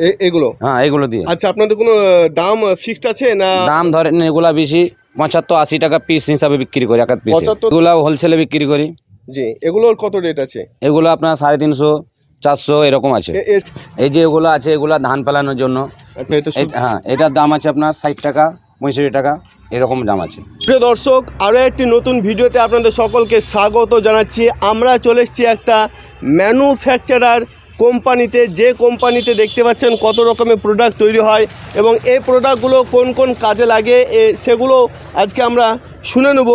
এ- এগুলো? হ্যাঁ এগুলো দিয়ে। আচ্ছা আপনাদের কোনো দাম ফিক্সড আছে না? দাম ধরেন এগুলা বেশি পঁচাত্তর আশি টাকা পিস হিসাবে বিক্রি করি এক পিস 75 এগুলা হোলসেলে বিক্রি করি। জি এগুলোর কত রেট আছে? এগুলো আপনার সাড়ে তিনশো চারশো এরকম আছে। এই যে এগুলো আছে এগুলা ধান ফেলানোর জন্য। আচ্ছা, হ্যাঁ এটার দাম আছে আপনার ষাট টাকা পঁয়ষট্টি টাকা এরকম দাম আছে। প্রিয় দর্শক আরও একটি নতুন ভিডিওতে আপনাদের সকলকে স্বাগত জানাচ্ছি। আমরা চলে এসেছি একটা ম্যানুফ্যাকচারার কোম্পানিতে যে কোম্পানিতে দেখতে পাচ্ছেন কত রকমের প্রোডাক্ট তৈরি হয় এবং এই প্রোডাক্টগুলো কোন কোন কাজে লাগে এ সেগুলো আজকে আমরা শুনে নেব।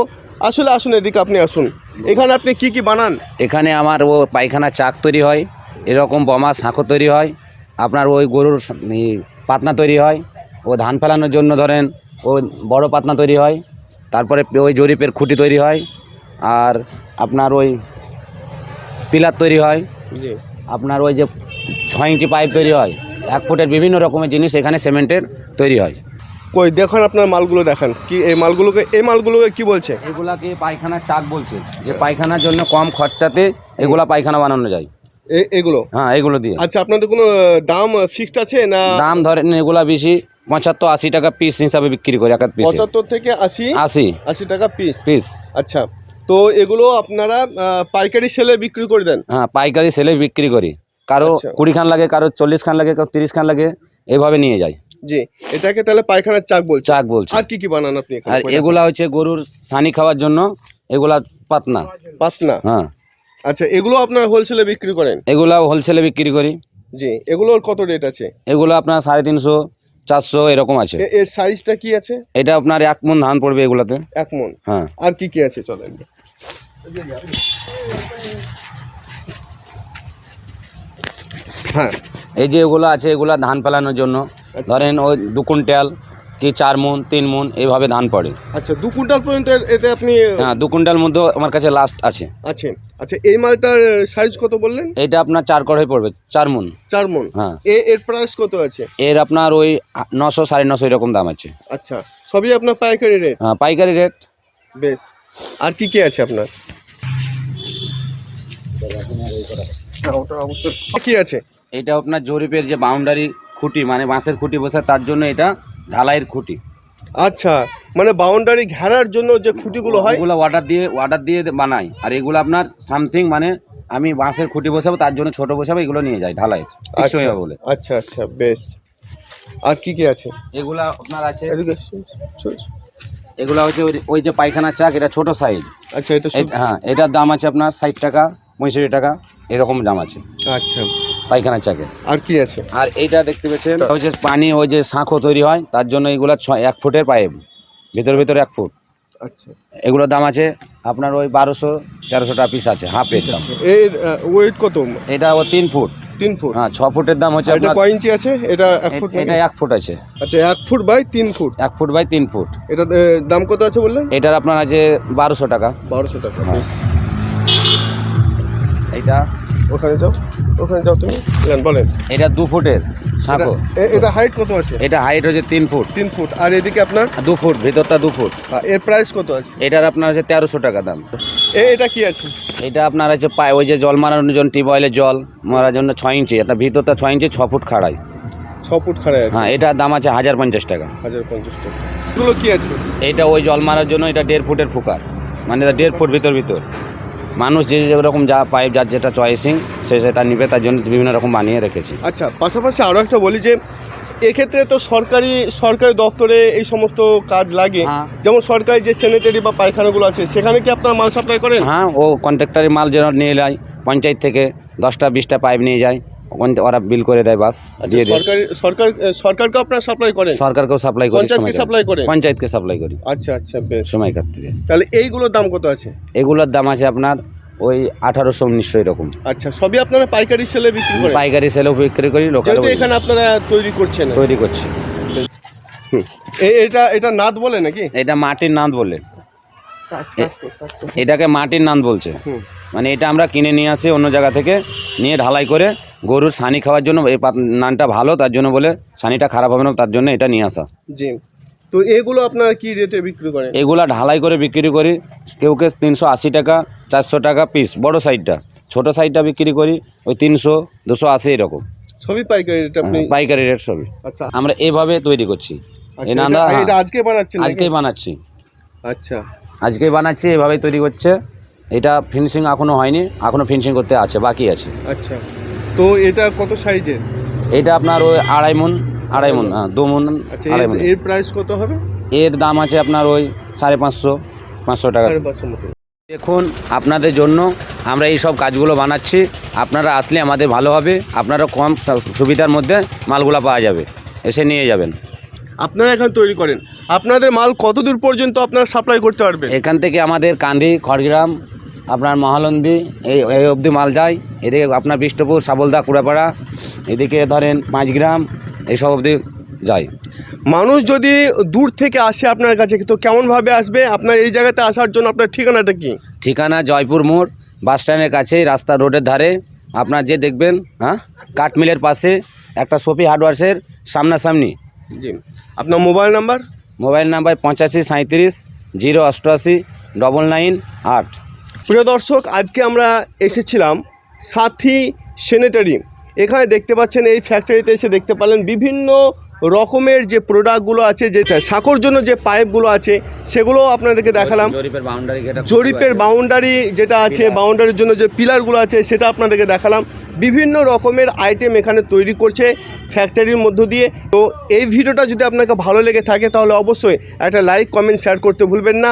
আসলে আসুন এদিকে আপনি আসুন। এখানে আপনি কি কি বানান? এখানে আমার ও পায়খানা চাক তৈরি হয় এরকম বমা শাঁখো তৈরি হয় আপনার ওই গরুর পাতনা তৈরি হয় ও ধান ফেলানোর জন্য ধরেন ও বড় পাতনা তৈরি হয় তারপরে ওই জরিপের খুঁটি তৈরি হয় আর আপনার ওই পিলার তৈরি হয়। আপনার ওই যে ছয় ইঞ্চি পাইপ তৈরি হয় এক ফুটের বিভিন্ন রকমের জিনিস এখানে সিমেন্টের তৈরি হয়। কই দেখুন আপনার মালগুলো দেখান। কি এই মালগুলোকে এই মালগুলোকে কি বলছে? এগুলাকে পায়খানা চাক বলছে যে পায়খানার জন্য কম খরচাতে এগুলা পায়খানা বানানো যায়। এগুলো? হ্যাঁ এগুলো দিয়ে। আচ্ছা আপনাদের কোনো দাম ফিক্সড আছে না? দাম ধরেন এগুলা বেশি পঁচাত্তর আশি টাকা পিস হিসাবে বিক্রি করি এক এক পিস পঁচাত্তর থেকে আশি? আশি। আশি টাকা পিস পিস আচ্ছা। তো এগুলো আপনারা পাইকারি সেলে বিক্রি করে দেন হ্যাঁ পাইকারি সেলে বিক্রি করি। কারও আচ্ছা। কুড়ি খান লাগে কারও চল্লিশ খান লাগে কারও তিরিশ খান লাগে এভাবে নিয়ে যায় জি এটাকে তাহলে পায়খানার চাক বলছে চাক বলছে। আর কি কি বানান আপনি আর এগুলা হচ্ছে গরুর সানি খাওয়ার জন্য এগুলা পাতনা। পাতনা? হ্যাঁ। আচ্ছা এগুলো আপনার হোলসেলে বিক্রি করেন? এগুলা হোলসেলে বিক্রি করি। জি এগুলোর কত রেট আছে? এগুলো আপনার সাড়ে তিনশো চারশো এরকম আছে। এ- এর সাইজটা কি আছে? এটা আপনার এক মন ধান পড়বে এগুলাতে। এক মন? হ্যাঁ। আর কি কি আছে? চলেন। হ্যাঁ। এই যে এগুলো আছে এগুলা ধান ফেলানোর জন্য। ধরেন ওই দু কুইন্টাল কি চার মন তিন মন এইভাবে ধান পড়ে। আচ্ছা দু কুইন্টাল পর্যন্ত এতে আপনি হ্যাঁ দু কুইন্টাল মধ্যে আমার কাছে লাস্ট আছে। আছে। আচ্ছা এই মালটার সাইজ কত বললেন? এইটা আপনার চার কড়াই পড়বে চার মন। চার মন। হ্যাঁ। এ এর প্রাইস কত আছে? এর আপনার ওই নশো সাড়ে নশো এরকম দাম আছে। আচ্ছা সবই আপনার পাইকারি রেট হ্যাঁ পাইকারি রেট বেশ। আর কি কি আছে আপনার? ওটা অবশ্যই কি আছে? এটা আপনার জরিপের যে বাউন্ডারি খুঁটি মানে বাঁশের খুঁটি বসে তার জন্য এটা ঢালাইয়ের খুঁটি। আচ্ছা মানে বাউন্ডারি ঘেরার জন্য যে খুঁটিগুলো হয় এগুলো অর্ডার দিয়ে অর্ডার দিয়ে বানাই। আর এগুলো আপনার সামথিং মানে আমি বাঁশের খুঁটি বসাবো তার জন্য ছোট বসাবো এগুলো নিয়ে যাই ঢালাই আচ্ছা হবে বলে। আচ্ছা আচ্ছা বেশ। আর কি কি আছে? এগুলা আপনার আছে। এগুলো হচ্ছে ওই- ওই যে পায়খানা চাক এটা ছোট সাইজ আচ্ছা এটা হ্যাঁ এটার দাম আছে আপনার ষাট টাকা পঁয়ষট্টি টাকা এরকম দাম আছে। আচ্ছা। পায়খানা চাকে। আর কি আছে? আর এইটা দেখতে পাচ্ছেন এটা হচ্ছে পানি ওই যে শাঁখো তৈরি হয় তার জন্য এগুলো ছয় এক ফুটের পাইপ ভিতর ভিতর এক ফুট। আচ্ছা। এগুলোর দাম আছে আপনার ওই বারোশো তেরোশো টাকা পিস আছে হাফ পিস এর ওয়েট কত? এটা ও তিন ফুট। তিন ফুট? হ্যাঁ ছ ফুটের দাম হচ্ছে এটা কয় ইঞ্চি আছে? এটা এক ফুট এটা এক ফুট আছে। আচ্ছা এক ফুট বাই তিন ফুট? এক ফুট বাই তিন ফুট। এটা দাম কত আছে বললেন? এটার আপনার আছে বারোশো টাকা। বারোশো টাকা হ্যাঁ। ওখানে যাও ওখানে যাও তুমি। বলেন। এটা দু ফুটের শাঁখো এটা- হাইট কত আছে? এটা হাইট হচ্ছে তিন ফুট। তিন ফুট। আর এদিকে আপনার? দু ফুট ভিতরটা দু ফুট। এর প্রাইস কত আছে? এটার আপনার আছে তেরোশো টাকা দাম। এটা কি আছে? এটা আপনার আছে পায় ওই যে জল মারানোর জন্য টিউবওয়েলের জল মারার জন্য ছয় ইঞ্চি এটা ভিতরটা ছয় ইঞ্চি ছ ফুট খাড়াই ছ ফুট খাড়াই আছে। হ্যার এটার দাম আছে হাজার পঞ্চাশ টাকা। হাজার পঞ্চাশ টাকা। এগুলো কি আছে? এইটা ওই জল মারার জন্য এটা দেড় ফুটের ফুকার। মানে দেড় ফুট ভিতর ভিতর। মানুষ যে যেরকম যা পাইপ যার যেটা চয়েসিং সে সেটা নিবে তার জন্য বিভিন্ন রকম বানিয়ে রেখেছি। আচ্ছা পাশাপাশি আরও একটা বলি যে এক্ষেত্রে তো সরকারি সরকারি দপ্তরে এই সমস্ত কাজ লাগে। হ্যাঁ। যেমন সরকারি যে স্যানিটারি বা পায়খানাগুলো আছে সেখানে কি আপনারা মাল সাপ্লাই করেন? হ্যাঁ ও কন্ট্রাক্টারি মাল যেন নিয়ে যায় পঞ্চায়েত থেকে দশটা বিশটা পাইপ নিয়ে যায়। ওরা বিল করে দেয় বাস দিয়ে দেয়। সরকারি সরকার সরকারকে আপনারা সাপ্লাই করেন? সরকারকেও সাপ্লাই করি পঞ্চায়েতকে সাপ্লাই করেন? পঞ্চায়েতকে সাপ্লাই করি। আচ্ছা আচ্ছা বেশ। সময় থেকে। তাহলে এইগুলোর দাম কত আছে? এগুলোর দাম আছে আপনার ওই আঠারোশো উনিশশো এরকম। আচ্ছা সবই আপনারা পাইকারি সেলে বিক্রি করেন? পাইকারি সেলেও বিক্রি করি লোকাল এখানে আপনারা তৈরি করছেন। তৈরি করছি। এটা এটা নাদ বলে নাকি? এটা মাটির নাদ বলে। এটাকে মাটির নাদ বলছে। মানে এটা আমরা কিনে নিয়ে আসি অন্য জায়গা থেকে নিয়ে ঢালাই করে গরুর সানি খাওয়ার জন্য এই নানটা ভালো তার জন্য বলে সানিটা খারাপ হবে না তার জন্য এটা নিয়ে আসা। জি। তো এগুলো আপনারা কি রেটে বিক্রি করেন? এগুলো ঢালাই করে বিক্রি করি। কেউ কেউ তিনশো আশি টাকা চারশো টাকা পিস বড় সাইডটা ছোট সাইডটা বিক্রি করি ওই তিনশো দুশো আশি এরকম। সবই পাইকারি রেট আপনি পাইকারি রেট সবই। আচ্ছা। আমরা এভাবে তৈরি করছি। আচ্ছা আজকে বানাচ্ছেন নাকি? আজকেই বানাচ্ছি। আচ্ছা। আজকেই বানাচ্ছি এভাবেই তৈরি করছে। এটা ফিনিশিং এখনও হয়নি এখনও ফিনিশিং করতে আছে বাকি আছে। আচ্ছা। তো এটা কত সাইজের? এটা আপনার ওই আড়াই মন আড়াই মন হ্যাঁ দু মন আচ্ছা আড়াই এর- মন। এর প্রাইস কত হবে? এর দাম আছে আপনার ওই সাড়ে পাঁচশো পাঁচশো টাকা। দেখুন আপনাদের জন্য আমরা এই সব কাজগুলো বানাচ্ছি। আপনারা আসলে আমাদের ভালো হবে। আপনারা কম সুবিধার মধ্যে মালগুলো পাওয়া যাবে। এসে নিয়ে যাবেন। আপনারা এখন তৈরি করেন। আপনাদের মাল কত দূর পর্যন্ত আপনারা সাপ্লাই করতে পারবেন? এখান থেকে আমাদের কান্দি খড়গ্রাম আপনার মহালন্দি এই এই অবধি মাল যায়। এদিকে আপনার বিষ্টপুর সাবলদা কুড়াপাড়া এদিকে ধরেন পাঁচগ্রাম এইসব অবধি যায়। মানুষ যদি দূর থেকে আসে আপনার কাছে তো কেমনভাবে আসবে? আপনার এই জায়গাতে আসার জন্য আপনার ঠিকানাটা কি? ঠিকানা জয়পুর মোড় বাস স্ট্যান্ডের কাছেই রাস্তা রোডের ধারে। আপনার যে দেখবেন হ্যাঁ কাঠমিলের পাশে একটা সফি হার্ডওয়ার্সের সামনাসামনি। জি। আপনার মোবাইল নাম্বার? মোবাইল নাম্বার পঁচাশি সাঁত্রিশ জিরো অষ্টআশি ডবল নাইন আট। প্রিয় দর্শক আজকে আমরা এসেছিলাম সাথী সেনেটারি। এখানে দেখতে পাচ্ছেন এই ফ্যাক্টরিতে এসে দেখতে পারলেন বিভিন্ন রকমের যে প্রোডাক্টগুলো আছে যে সাঁকোর জন্য যে পাইপগুলো আছে সেগুলো আপনাদেরকে দেখালাম। জরিপের বাউন্ডারি যেটা আছে। বাউন্ডারির জন্য যে পিলারগুলো আছে সেটা আপনাদেরকে দেখালাম। বিভিন্ন রকমের আইটেম এখানে তৈরি করছে ফ্যাক্টরির মধ্য দিয়ে। তো এই ভিডিওটা যদি আপনাকে ভালো লেগে থাকে তাহলে অবশ্যই একটা লাইক কমেন্ট শেয়ার করতে ভুলবেন না।